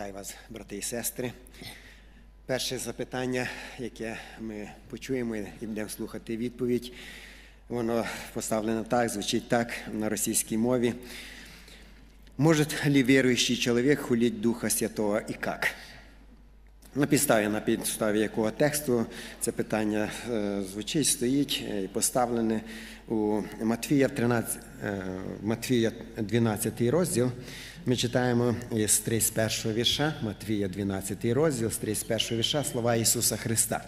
Вітаю вас, брати і сестри. Перше запитання, яке ми почуємо і будемо слухати відповідь, воно поставлено так, звучить так на російській мові. Может ли верующий человек хулить Духа Святого и как? На підставі, на підставі якого тексту це питання е, звучить, стоїть е, і поставлене у Матвія, 13, е, Матвія 12 розділ. Ми читаємо із 31 вірша, Матвія 12 розділ, з 31 вірша слова Ісуса Христа.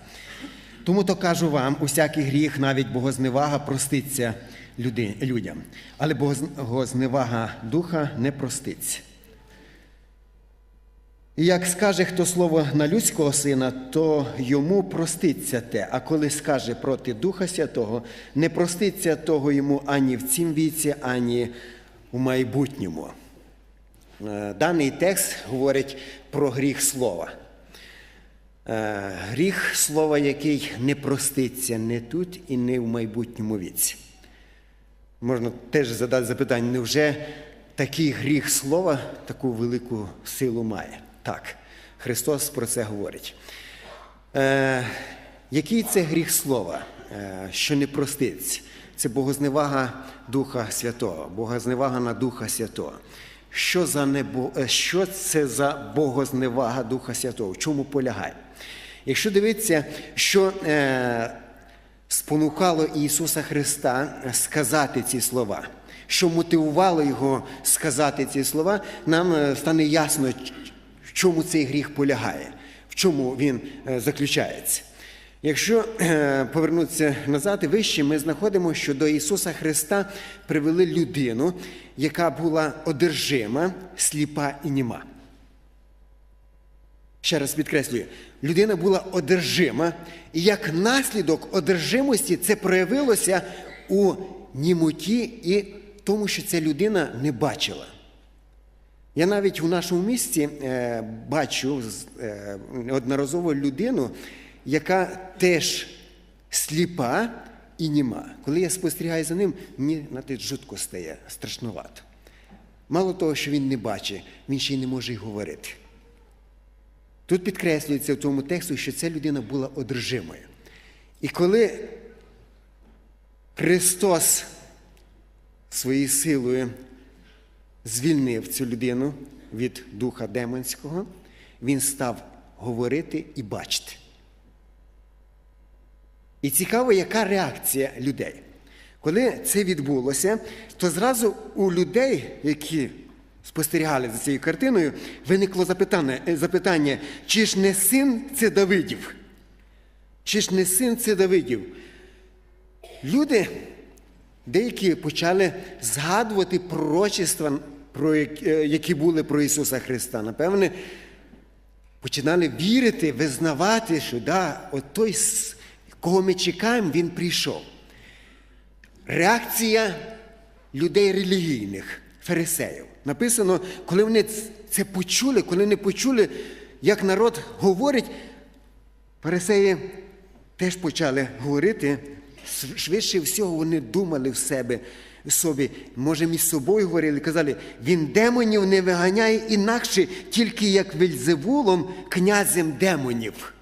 Тому то кажу вам, усякий гріх, навіть богозневага, проститься люди, людям, але богозневага духа не проститься. І як скаже хто слово на людського сина, то йому проститься те, а коли скаже проти Духа Святого, не проститься того йому ані в цім віці, ані в майбутньому. Е, Даний текст говорить про гріх слова. Е, Гріх слова, який не проститься не тут і не в майбутньому віці. Можна теж задати запитання, невже такий гріх слова таку велику силу має? Так, Христос про це говорить. Е, який це гріх слова, що не проститься? Це богозневага Духа Святого, богозневага на Духа Святого. Що, за небо, е, що це за богозневага Духа Святого? В чому полягає? Якщо дивитися, що е, спонукало Ісуса Христа сказати ці слова, що мотивувало Його сказати ці слова, нам е, стане ясно, в чому цей гріх полягає, в чому він е, заключається. Якщо е, повернутися назад і вище, ми знаходимо, що до Ісуса Христа привели людину, яка була одержима, сліпа і німа. Ще раз підкреслюю, людина була одержима, і як наслідок одержимості це проявилося у німоті і тому, що ця людина не бачила. Я навіть у нашому місті е, бачу е, одноразово людину, яка теж сліпа і німа. Коли я спостерігаю за ним, мені навіть жутко стає, страшнувато. Мало того, що він не бачить, він ще й не може й говорити. Тут підкреслюється в цьому тексті, що ця людина була одержимою. І коли Христос своєю силою звільнив цю людину від духа демонського, він став говорити і бачити. І цікаво, яка реакція людей. Коли це відбулося, то зразу у людей, які спостерігали за цією картиною, виникло запитання, запитання чи ж не син це Давидів? Чи ж не син це Давидів? Люди деякі почали згадувати пророчества, які були про Ісуса Христа. Напевне, починали вірити, визнавати, що да, от той, кого ми чекаємо, він прийшов. Реакція людей релігійних, фарисеїв. Написано, коли вони це почули, коли вони почули, як народ говорить, фарисеї теж почали говорити. Швидше всього, вони думали в себе в собі, може, між собою говорили, казали, він демонів не виганяє інакше, тільки як Вельзевулом, князем демонів.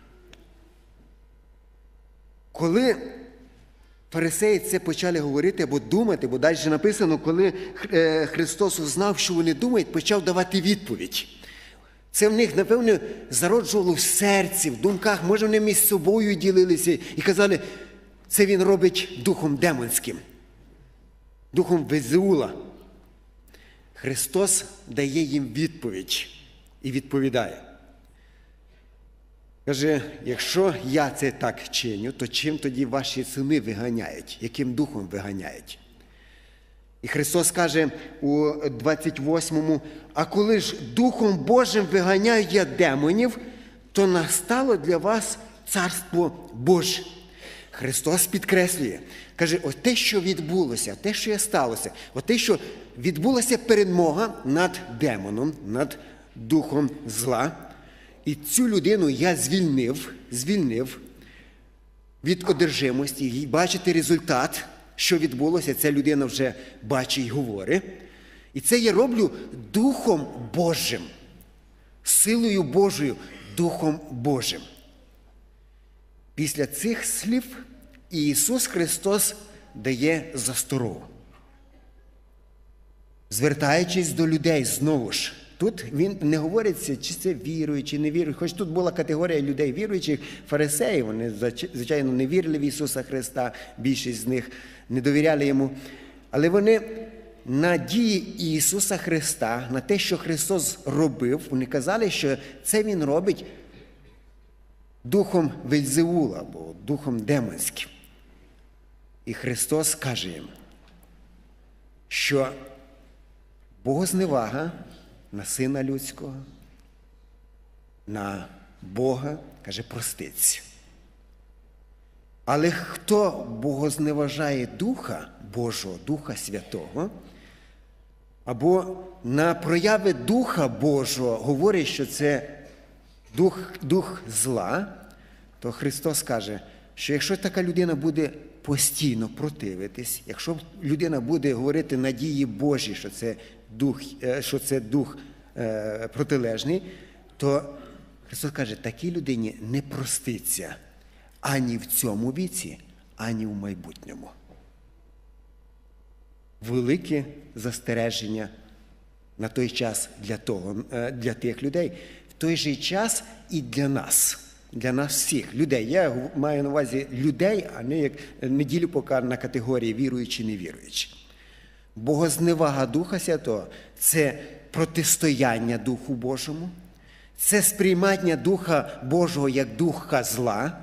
Коли фарисеї це почали говорити або думати, бо далі написано, коли Христос узнав, що вони думають, почав давати відповідь. Це в них, напевно, зароджувало в серці, в думках, може, вони між собою ділилися і казали, це він робить духом демонським, духом Везеула. Христос дає їм відповідь і відповідає. Каже, якщо я це так чиню, то чим тоді ваші сини виганяють? Яким духом виганяють? І Христос каже у 28-му, а коли ж Духом Божим виганяю я демонів, то настало для вас Царство Боже. Христос підкреслює, каже, ось те, що відбулося, те, що сталося, от те, що відбулася перемога над демоном, над духом зла. І цю людину я звільнив, звільнив від одержимості, і бачите результат, що відбулося, ця людина вже бачить і говорить. І це я роблю Духом Божим. силою Божою, Духом Божим. Після цих слів Ісус Христос дає засторогу. Звертаючись до людей знову ж, тут він не говориться, чи це вірують, чи не вірують. Хоч тут була категорія людей віруючих, фарисеїв, вони, звичайно, не вірили в Ісуса Христа, більшість з них не довіряли йому. Але вони на дії Ісуса Христа, на те, що Христос робив, вони казали, що це Він робить духом Вельзевула або духом демонським. І Христос каже їм, що Богозневага на Сина Людського, на Бога, каже, проститься. Але хто богозневажає Духа Божого, Духа Святого, або на прояви Духа Божого говорить, що це дух, дух зла, то Христос каже, що якщо така людина буде постійно противитись, якщо людина буде говорити надії Божі, що це дух, е, що це дух е, протилежний, то Христос каже, такій людині не проститься ані в цьому віці, ані в майбутньому. Велике застереження на той час для того, е, для тих людей, в той же час і для нас, для нас всіх людей. Я маю на увазі людей, а не як неділю поки на категорії віруючі, невіруючі. Богозневага Духа Святого це протистояння Духу Божому, це сприймання Духа Божого як духа зла,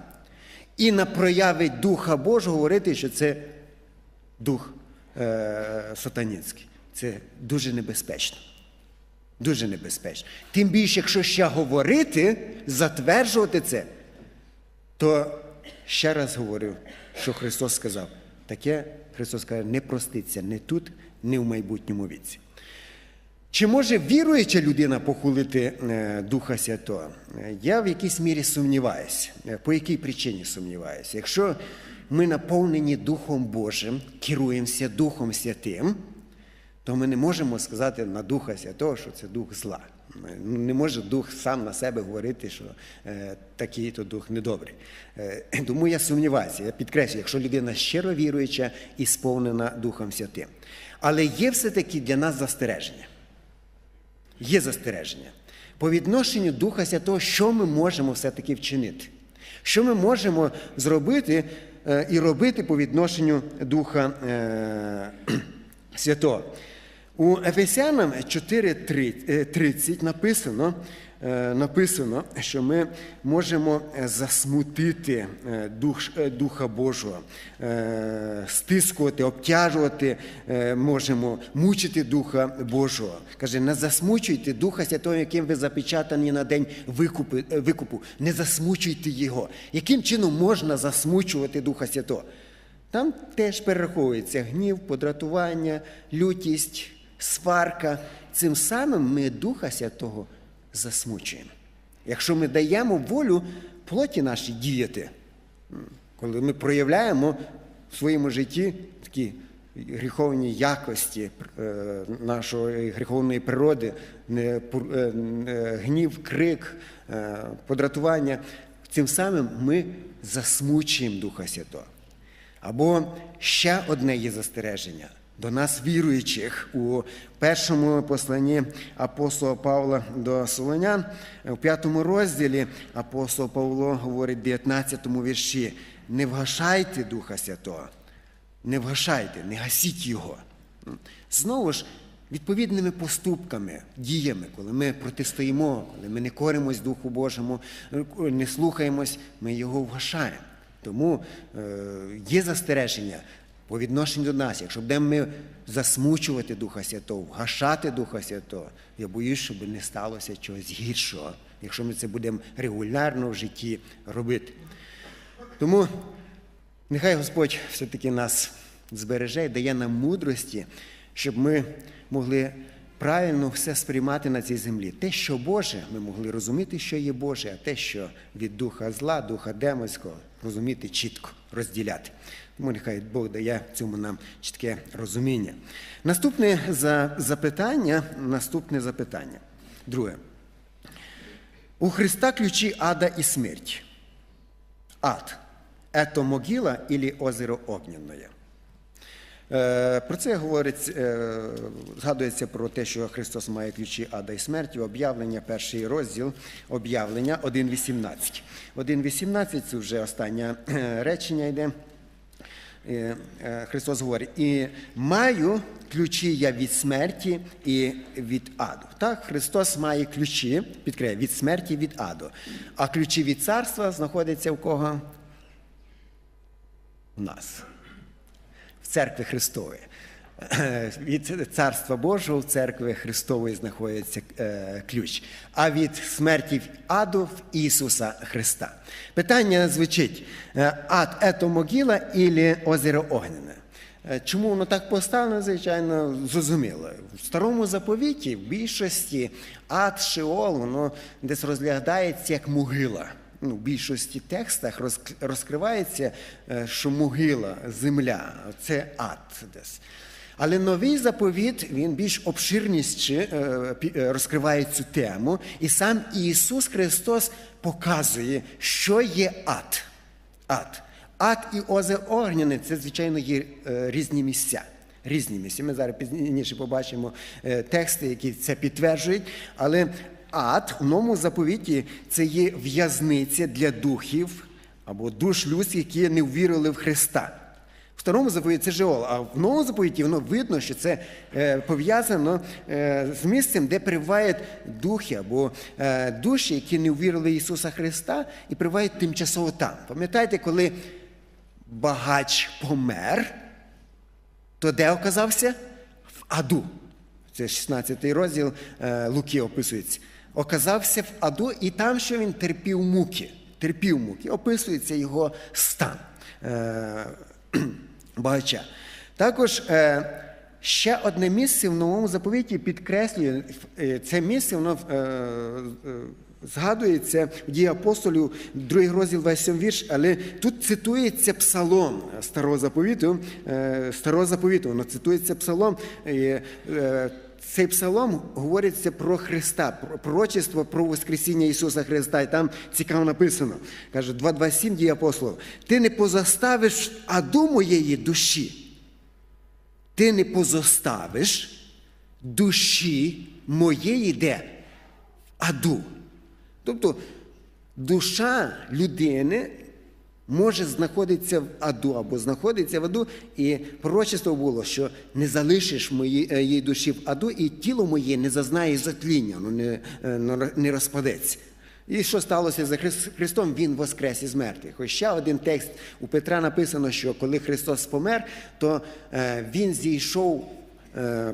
і на прояви Духа Божого говорити, що це дух е, сатанінський. Це дуже небезпечно. Дуже небезпечно. Тим більше, якщо ще говорити, затверджувати це, то ще раз говорю, що Христос сказав, таке Христос каже, не проститься не тут, не в майбутньому віці. Чи може віруюча людина похулити е, Духа Святого? Я в якійсь мірі сумніваюся. По якій причині сумніваюся? Якщо ми наповнені Духом Божим, керуємося Духом Святим, то ми не можемо сказати на Духа Святого, що це дух зла. Не може дух сам на себе говорити, що е, такий то дух недобрий. Е, тому я сумніваюся, я підкреслюю, якщо людина щиро віруюча і сповнена Духом Святим. Але є все-таки для нас застереження. Є застереження. По відношенню Духа Святого, що ми можемо все-таки вчинити? Що ми можемо зробити е, і робити по відношенню Духа е, Святого? У Ефесянам 4.30 написано, е, написано, що ми можемо засмутити Дух, Духа Божого, стискувати, обтяжувати, можемо мучити Духа Божого. Каже, не засмучуйте Духа Святого, яким ви запечатані на день викупу, викупу. Не засмучуйте Його. Яким чином можна засмучувати Духа Святого? Там теж перераховується гнів, подратування, лютість сварка, цим самим ми Духа Святого засмучуємо. Якщо ми даємо волю плоті нашій діяти, коли ми проявляємо в своєму житті такі гріховні якості е, нашої гріховної природи, е, гнів, крик, е, подратування, цим самим ми засмучуємо Духа Святого. Або ще одне є застереження до нас, віруючих, у першому посланні апостола Павла до Солонян, у п'ятому розділі апостол Павло говорить в 19 вірші: не вгашайте Духа Святого, не вгашайте, не гасіть Його. Знову ж, відповідними поступками, діями, коли ми протистоїмо, коли ми не коримось Духу Божому, не слухаємось, ми його вгашаємо. Тому е, є застереження по відношенню до нас, якщо будемо ми засмучувати Духа Святого, вгашати Духа Святого, я боюсь, щоб не сталося чогось гіршого, якщо ми це будемо регулярно в житті робити. Тому нехай Господь все-таки нас збереже і дає нам мудрості, щоб ми могли правильно все сприймати на цій землі. Те, що Боже, ми могли розуміти, що є Боже, а те, що від духа зла, духа демонського, розуміти чітко, розділяти. Тому нехай Бог дає цьому нам чітке розуміння. Наступне запитання, наступне запитання. Друге. У Христа ключі ада і смерть. Ад. Ето могила ілі озеро Огненное. Е, Про це говорить, е, згадується про те, що Христос має ключі ада і смерті, об'явлення, перший розділ об'явлення 1.18. 1.18 це вже останнє е, речення йде. Христос говорить, і маю ключі я від смерті і від аду. Так, Христос має ключі, підкреє, від смерті від аду. А ключі від царства знаходяться в кого? У нас в церкві Христової. Від Царства Божого в церкві Христової знаходиться е, ключ, а від смерті аду в Ісуса Христа. Питання звучить: е, ад ето могила ілі озеро Огнене? Е, Чому воно так поставлено, звичайно, зрозуміло. В старому заповіті в більшості ад Шеол, воно десь розглядається як могила. Ну, більшості текстах розкривається, е, що могила, земля це ад десь. Але новий заповіт він більш обширніше е, розкриває цю тему, і сам Ісус Христос показує, що є ад. Ад. Ад і озеро Огняне це, звичайно, є е, різні місця. Різні місця. Ми зараз пізніше побачимо тексти, які це підтверджують. Але ад в новому заповіті це є в'язниця для духів або душ людських, які не ввірили в Христа. В старому заповіті це Жеол, а в новому заповіті воно видно, що це е, пов'язано е, з місцем, де перебувають духи або е, душі, які не ввірили Ісуса Христа і перебувають тимчасово там. Пам'ятаєте, коли багач помер, то де оказався? В аду. Це 16 розділ Луки описується. Оказався в аду, і там, що він терпів муки. Терпів муки. Описується його стан е, багача. Також е, ще одне місце в новому заповіті підкреслює е, це місце, воно е, е, згадується в дії апостолів, другий розділ 27 вірш, але тут цитується псалом старого заповіту, старого заповіту, воно цитується псалом. Цей псалом говориться про Христа, про пророчество про Воскресіння Ісуса Христа. І там цікаво написано. Каже, 2.27 дії апостолів. Ти не позоставиш аду моєї душі. Ти не позоставиш душі моєї де? Аду. Тобто душа людини може знаходитися в аду або знаходиться в аду, і пророчество було, що не залишиш моєї душі в аду, і тіло моє не зазнає затління, воно не, е, не розпадеться. І що сталося за Христом? Він воскрес із мертвих. Ось ще один текст у Петра написано, що коли Христос помер, то е, Він зійшов е,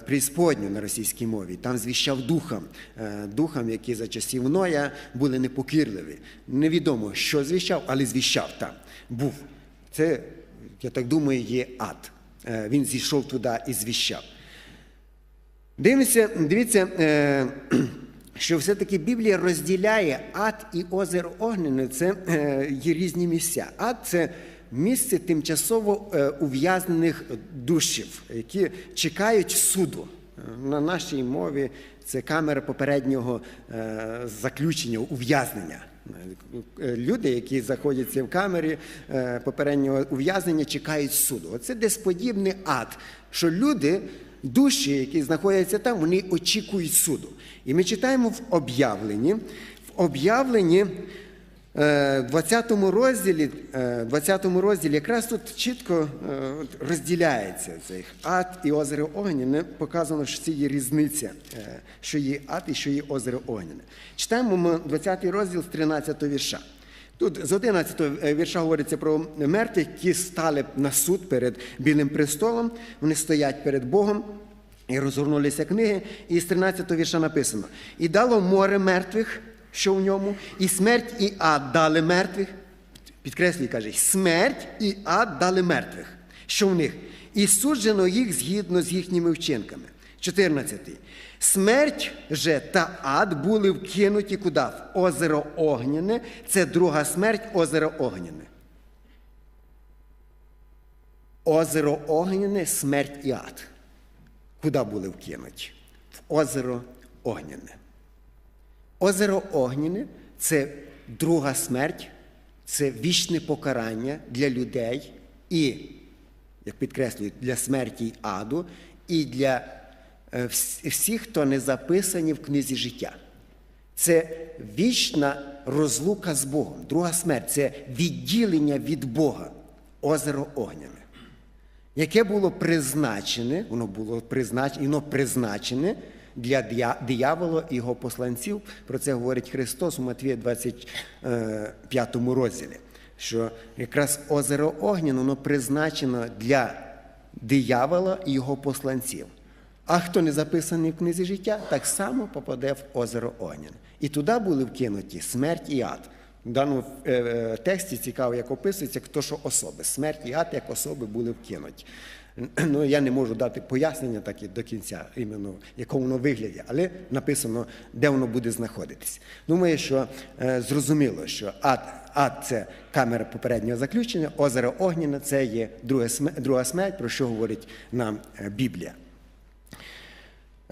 преісподню на російській мові. Там звіщав духам, е, духам, які за часів Ноя були непокірливі. Невідомо, що звіщав, але звіщав там. Був. Це, я так думаю, є ад. Е, Він зійшов туди і звіщав. Дивіться, дивіться, е, що все-таки Біблія розділяє ад і озеро Огнене, це е, є різні місця. Ад це місце тимчасово е, ув'язнених душів, які чекають суду. На нашій мові це камера попереднього е, заключення, ув'язнення. Е, Люди, які знаходяться в камері попереднього ув'язнення, чекають суду. Оце десь подібний ад, що люди, душі, які знаходяться там, вони очікують суду. І ми читаємо в об'явленні, в об'явленні 20 розділі, е, 20 розділі якраз тут чітко е, розділяється цей ад і озеро Огняне. Показано, що це є різниця, е, що є ад і що є озеро Огняне. Читаємо ми 20 розділ з 13 вірша. Тут з 11 вірша говориться про мертвих, які стали на суд перед білим престолом. Вони стоять перед Богом. І розгорнулися книги, і з 13 вірша написано: І дало море мертвих, що в ньому, і смерть, і ад дали мертвих. Підкреслює, каже, смерть і ад дали мертвих, що в них, і суджено їх згідно з їхніми вчинками. 14. Смерть же та ад були вкинуті куди? В озеро Огняне. Це друга смерть, озеро Огняне. Озеро Огняне, смерть і ад. Куди були вкинуті? В озеро Огняне. Озеро Огняне це друга смерть, це вічне покарання для людей і, як підкреслюють, для смерті аду, і для е, всіх, хто не записані в книзі життя. Це вічна розлука з Богом. Друга смерть це відділення від Бога, озеро Огняне, яке було призначене, воно було призначене, воно призначене для дия- диявола і його посланців. Про це говорить Христос у Матвія 25 розділі. Що якраз озеро Огняне, воно призначено для диявола і його посланців. А хто не записаний в книзі життя, так само попаде в озеро Огняне. І туди були вкинуті смерть і ад. В даному е, е, тексті цікаво, як описується, хто що особи. Смерть і ад як особи були вкинуті. Ну, я не можу дати пояснення так і до кінця, іменно якому воно вигляді, але написано, де воно буде знаходитись. Думаю, що е, зрозуміло, що ад, ад це камера попереднього заключення, озеро Огняне це є друга смерть, друга смерть, про що говорить нам е, Біблія.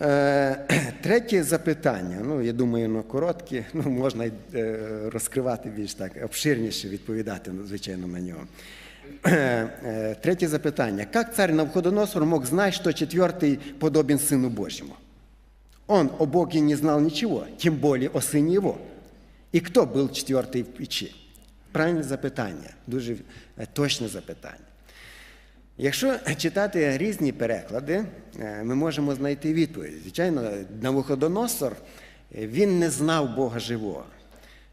Е, Третє запитання. Ну, я думаю, воно коротке, ну, можна е, розкривати більш так обширніше, відповідати, ну, звичайно, на нього. Е, е, Третє запитання. Как царь Навходоносор мог знать, что четвертый подобен Сыну Божьему? Он о Боге не знал ничего, тем более о Сыне Его. И кто был четвертый в печи? Правильне запитання, дуже е, точне запитання. Якщо читати різні переклади, е, ми можемо знайти відповідь. Звичайно, Навуходоносор е, він не знав Бога живого.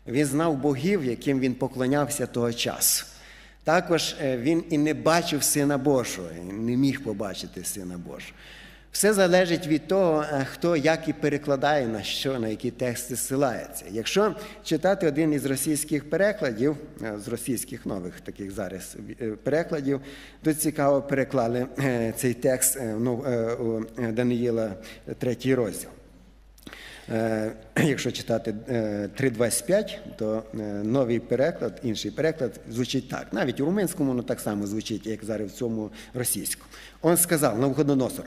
Він знав богів, яким він поклонявся того часу. Також е, він і не бачив Сина Божого, не міг побачити Сина Божого. Все залежить від того, е, хто як і перекладає на що, на які тексти ссилається. Якщо читати один із російських перекладів, е, з російських нових таких зараз перекладів, то цікаво переклали цей текст ну, у Даниїла, третій розділ. Е, Якщо читати е, 3.25, то е, новий переклад, інший переклад звучить так. Навіть у румунському воно так само звучить, як зараз в цьому російському. Он сказав Навуходоносор,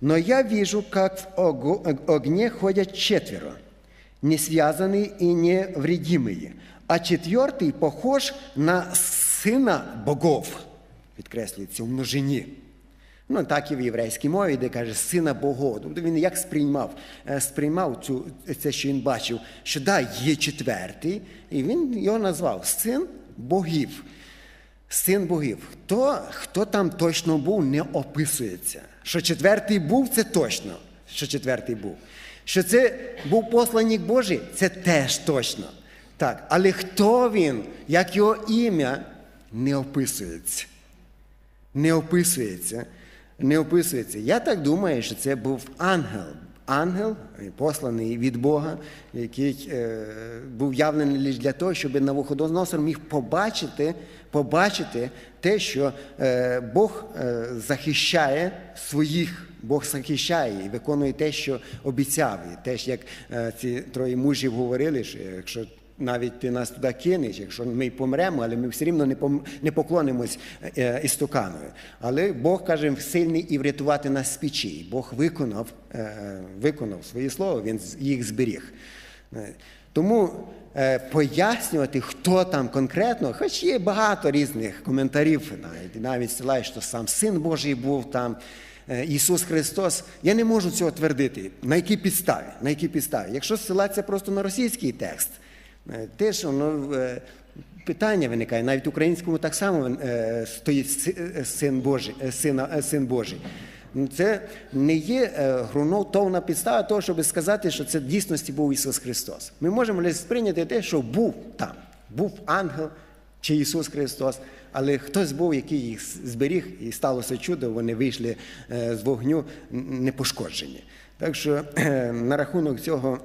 «Но я вижу, как в ого- огне ходят четверо, не связанные и невредимые, а четвертый похож на сына богов». Підкреслюється в множині. Ну, так і в єврейській мові, де каже сина Богу. Тобто він як сприймав, Е, сприймав цю, це, що він бачив, що да, є четвертий, і він його назвав син богів. Син богів. Хто, хто там точно був, не описується. Що четвертий був, це точно, що четвертий був. Що це був посланник Божий, це теж точно. Так, але хто він, як його ім'я, не описується не описується. Не описується. Я так думаю, що це був ангел. Ангел, е, посланий від Бога, який е, був явлений лише для того, щоб Навуходоносор міг побачити, побачити те, що е, Бог е, захищає своїх, Бог захищає і виконує те, що обіцяв. І теж як е, ці троє мужів говорили, що якщо навіть ти нас туди кинеш, якщо ми й помремо, але ми все рівно не поклонимось е, істуканові. Але Бог каже, сильний і врятувати нас з печі. Бог виконав, е, виконав своє слово, він їх зберіг. Е, Тому пояснювати, хто там конкретно, хоч є багато різних коментарів, навіть, навіть силають, що сам Син Божий був там. Ісус Христос, я не можу цього твердити. На якій підставі? На якій підставі? Якщо ссилатися просто на російський текст, Теж воно е, питання виникає. Навіть в українському так само е, стоїть е, син Божий, е, сина, син Божий. Ну, Це не є ґрунтовна підстава того, щоб сказати, що це в дійсності був Ісус Христос. Ми можемо лише сприйняти те, що був там, був ангел чи Ісус Христос, але хтось був, який їх зберіг, і сталося чудо, вони вийшли з вогню непошкоджені. Так що на рахунок цього.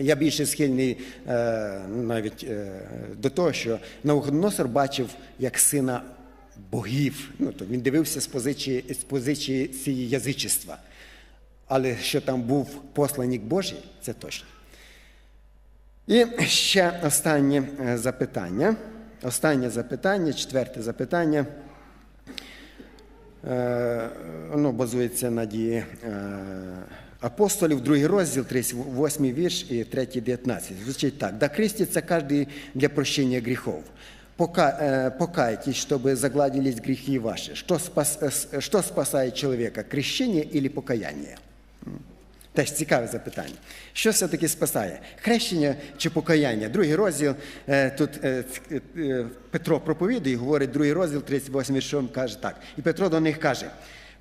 Я більше схильний е, навіть е, до того, що Навуходоносор бачив як сина богів. Ну, то він дивився з позиції, з позиції цієї язичества. Але що там був посланник Божий, це точно. І ще останнє е, запитання. Останнє запитання, четверте запитання. Воно базується на дії апостолів, другий розділ, 38 вірш і 3, 19. Звучить так. «Да крестится каждый для прощения грехов. Пока, э, покайтесь, чтобы загладились грехи ваши. Что, спас, э, с- что спасает человека, крещение или покаяние? М. Теж цікаве запитання. Що все-таки спасає? Хрещення чи покаяння? Другий розділ, е, тут е, ц- е, Петро проповідує, говорить другий розділ, 38 віршом, каже так. І Петро до них каже: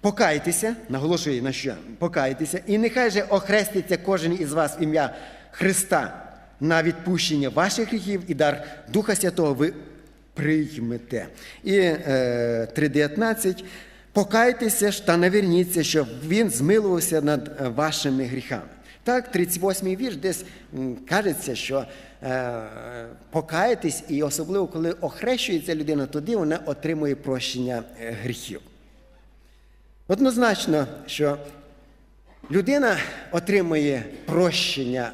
покайтеся, наголошує на що? Покайтеся, і нехай же охреститься кожен із вас ім'я Христа на відпущення ваших гріхів і дар Духа Святого ви приймете. І е, 3.19. Покайтеся ж та наверніться, щоб він змилувався над е, вашими гріхами. Так, 38-й вірш десь кажеться, що е, покаятись, і особливо коли охрещується людина, тоді вона отримує прощення е, гріхів. Однозначно, що людина отримує прощення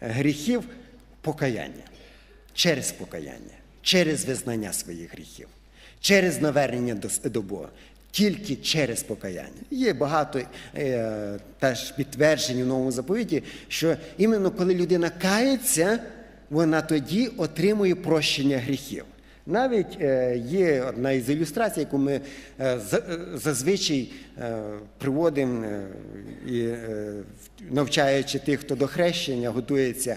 гріхів покаяння, через покаяння, через визнання своїх гріхів, через навернення до Бога. Тільки через покаяння. Є багато е, теж підтверджень у новому заповіті, що іменно коли людина кається, вона тоді отримує прощення гріхів. Навіть е, є одна із ілюстрацій, яку ми е, е, зазвичай приводимо навчаючи тих, хто до хрещення готується.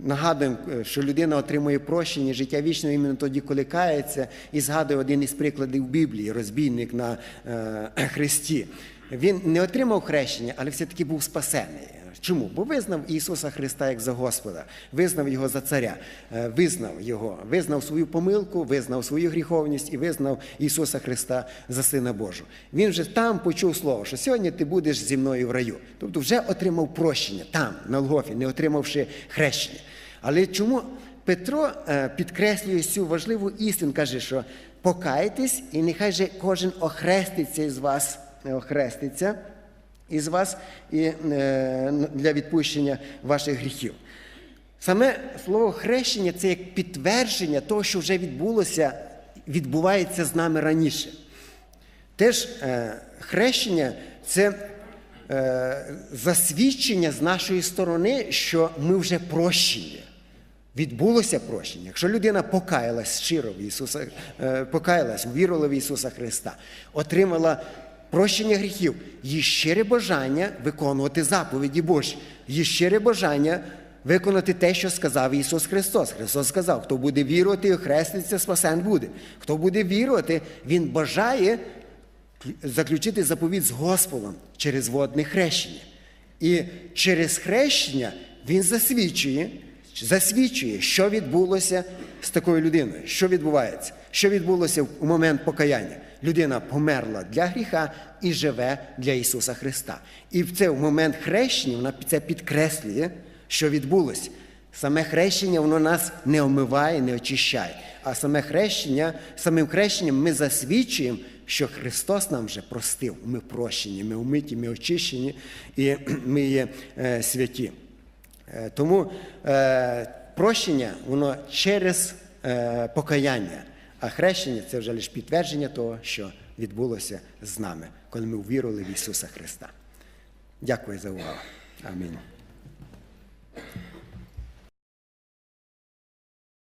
Нагадуємо, що людина отримує прощення життя вічне іменно тоді, коли кається, і згадує один із прикладів Біблії, розбійник на хресті. Він не отримав хрещення, але все-таки був спасений. Чому? Бо визнав Ісуса Христа як за Господа, визнав Його за царя, е, визнав Його, визнав свою помилку, визнав свою гріховність і визнав Ісуса Христа за Сина Божого. Він вже там почув слово, що сьогодні ти будеш зі мною в раю. Тобто вже отримав прощення там, на Лгофі, не отримавши хрещення. Але чому Петро е, підкреслює цю важливу істину, каже, що покайтесь, і нехай же кожен охреститься із вас, е, охреститься із вас і е, для відпущення ваших гріхів. Саме слово хрещення це як підтвердження того, що вже відбулося, відбувається з нами раніше. Теж е, хрещення це е, засвідчення з нашої сторони, що ми вже прощені. Відбулося прощення. Якщо людина покаялась щиро в Ісуса, покаялась, вірила в Ісуса Христа, отримала прощення гріхів, її щире бажання виконувати заповіді Божі, її щире бажання виконати те, що сказав Ісус Христос. Христос сказав, хто буде вірувати і хреститься, спасен буде. Хто буде вірувати, Він бажає заключити заповідь з Господом через водне хрещення. І через хрещення він засвідчує, засвідчує, що відбулося з такою людиною, що відбувається, що відбулося у момент покаяння. Людина померла для гріха і живе для Ісуса Христа. І в цей момент хрещення вона це підкреслює, що відбулося. Саме хрещення воно нас не омиває, не очищає. А саме хрещення, самим хрещенням ми засвідчуємо, що Христос нам вже простив. Ми прощені, ми умиті, ми очищені і ми є е, святі. Е, тому е, прощення, воно через е, покаяння, а хрещення це вже лише підтвердження того, що відбулося з нами, коли ми увірували в Ісуса Христа. Дякую за увагу. Амінь.